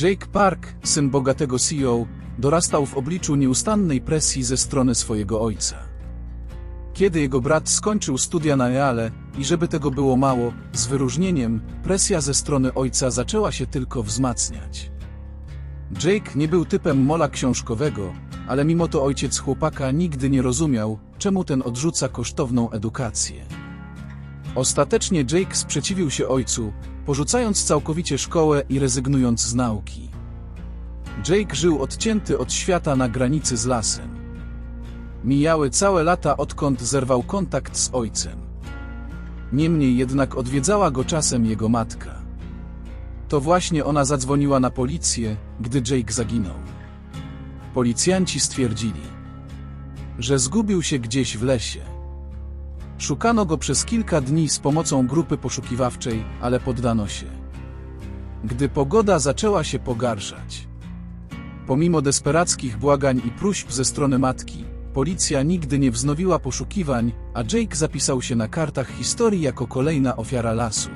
Jake Park, syn bogatego CEO, dorastał w obliczu nieustannej presji ze strony swojego ojca. Kiedy jego brat skończył studia na Yale i żeby tego było mało, z wyróżnieniem, presja ze strony ojca zaczęła się tylko wzmacniać. Jake nie był typem mola książkowego, ale mimo to ojciec chłopaka nigdy nie rozumiał, czemu ten odrzuca kosztowną edukację. Ostatecznie Jake sprzeciwił się ojcu, porzucając całkowicie szkołę i rezygnując z nauki. Jake żył odcięty od świata na granicy z lasem. Mijały całe lata odkąd zerwał kontakt z ojcem. Niemniej jednak odwiedzała go czasem jego matka. To właśnie ona zadzwoniła na policję, gdy Jake zaginął. Policjanci stwierdzili, że zgubił się gdzieś w lesie. Szukano go przez kilka dni z pomocą grupy poszukiwawczej, ale poddano się. Gdy pogoda zaczęła się pogarszać. Pomimo desperackich błagań i próśb ze strony matki, policja nigdy nie wznowiła poszukiwań, a Jake zapisał się na kartach historii jako kolejna ofiara lasu.